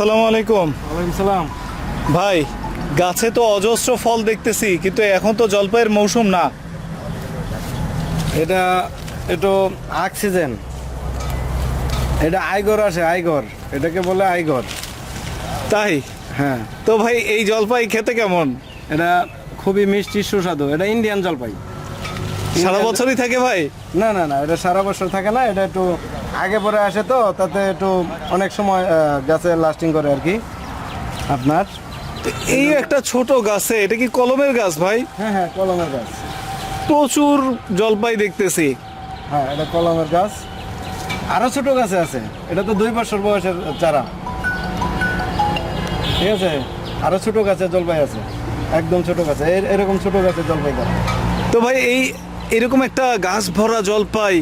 আসসালামু আলাইকুম। ওয়ালাইকুম সালাম। ভাই গাছে তো অজস্র ফল দেখতেছি কিন্তু এখন তো জলপাইয়ের মৌসুম না। এটা একটু অক্সিজেন এটা আইগর আছে আইগর। এটাকে বলে আইগর। তাই? হ্যাঁ। তো ভাই এই জলপাই খেতে কেমন? এটা খুবই মিষ্টি সুস্বাদু। এটা ইন্ডিয়ান জলপাই। সারা বছরই থাকে ভাই? না না না এটা সারা বছর থাকে না এটা একটু আগে পরে আসে তো তাতে একটু অনেক সময় গাছে লাস্টিং করে আর কি আপনার। তো এই একটা ছোট গাছে এটা কি কলমের গাছ ভাই? হ্যাঁ হ্যাঁ কলমের গাছ। প্রচুর জলপাই দেখতেছি। হ্যাঁ এটা কলমের গাছ। আরও ছোট গাছে আছে এটা তো দুই বছর বয়সের চারা। ঠিক আছে? আরও ছোট গাছে জলপাই আছে একদম ছোট গাছে এর- এরকম ছোট গাছে জলপাই গাছ তো ভাই এই এরকম একটা গাছ ভরা জলপাই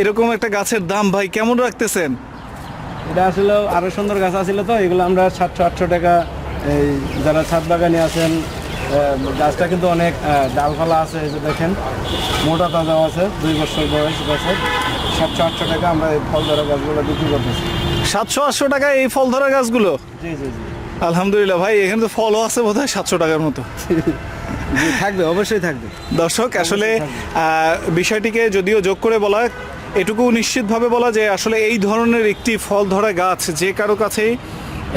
এরকম একটা গাছের দাম ভাই কেমন রাখতেছেন? এটা আসলে আরও সুন্দর গাছ আছিল তো এগুলো আমরা সাতশো আটশো টাকা এই যারা ছাদ বাগানে আছেন গাছটা কিন্তু অনেক আহ, ডালপালা আছে এই যে দেখেন মোটা তাজাও আছে দুই বছর বয়স গাছের সাতশো আটশো টাকা আমরা এই ফল ধরা গাছগুলো বিক্রি করতেছি। সাতশো আটশো টাকা এই ফল ধরা গাছগুলো? জি জি জি। আলহামদুলিল্লাহ ভাই এখানে তো ফলও আছে বোধ হয় সাতশো টাকার মতো। থাকবে অবশ্যই থাকবে। দর্শক আসলে বিষয়টিকে যদিও যোগ করে বলা এটুকু নিশ্চিতভাবে বলা যে আসলে এই ধরনের একটি ফল ধরা গাছ যে কারও কাছেই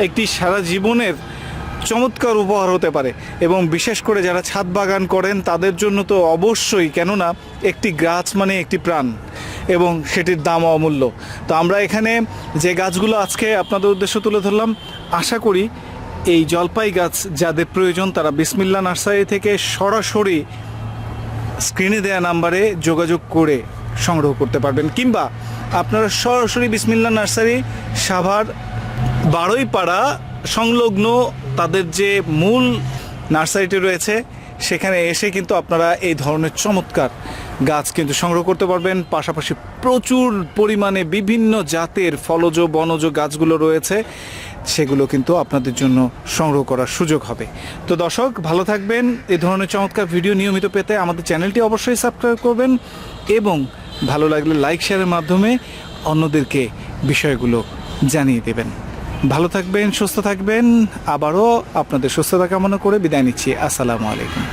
একটি সারা জীবনের চমৎকার উপহার হতে পারে এবং বিশেষ করে যারা ছাদ বাগান করেন তাদের জন্য তো অবশ্যই কেননা একটি গাছ মানে একটি প্রাণ এবং সেটির দাম অমূল্য। তো আমরা এখানে যে গাছগুলো আজকে আপনাদের উদ্দেশ্য তুলে ধরলাম আশা করি এই জলপাই গাছ যাদের প্রয়োজন তারা বিসমিল্লা নার্সারি থেকে সরাসরি স্ক্রিনে দেয়া নাম্বারে যোগাযোগ করে সংগ্রহ করতে পারবেন। কিংবা আপনারা সরাসরি বিসমিল্লা নার্সারি সাভার বারোইপাড়া সংলগ্ন তাদের যে মূল নার্সারিটি রয়েছে সেখানে এসে কিন্তু আপনারা এই ধরনের চমৎকার গাছ কিন্তু সংগ্রহ করতে পারবেন। পাশাপাশি প্রচুর পরিমাণে বিভিন্ন জাতের ফলজ, বনজ গাছগুলো রয়েছে। সেগুলো কিন্তু আপনাদের জন্য সংগ্রহ করার সুযোগ হবে। তো দর্শক, ভালো থাকবেন। এই ধরনের চমৎকার ভিডিও নিয়মিত পেতে আমাদের চ্যানেলটি অবশ্যই সাবস্ক্রাইব করবেন এবং ভালো লাগলে লাইক, শেয়ারের মাধ্যমে অন্যদেরকে বিষয়গুলো জানিয়ে দেবেন। ভালো থাকবেন সুস্থ থাকবেন। আবারও আপনাদের সুস্থতা কামনা করে বিদায় নিচ্ছি। আসসালামু আলাইকুম।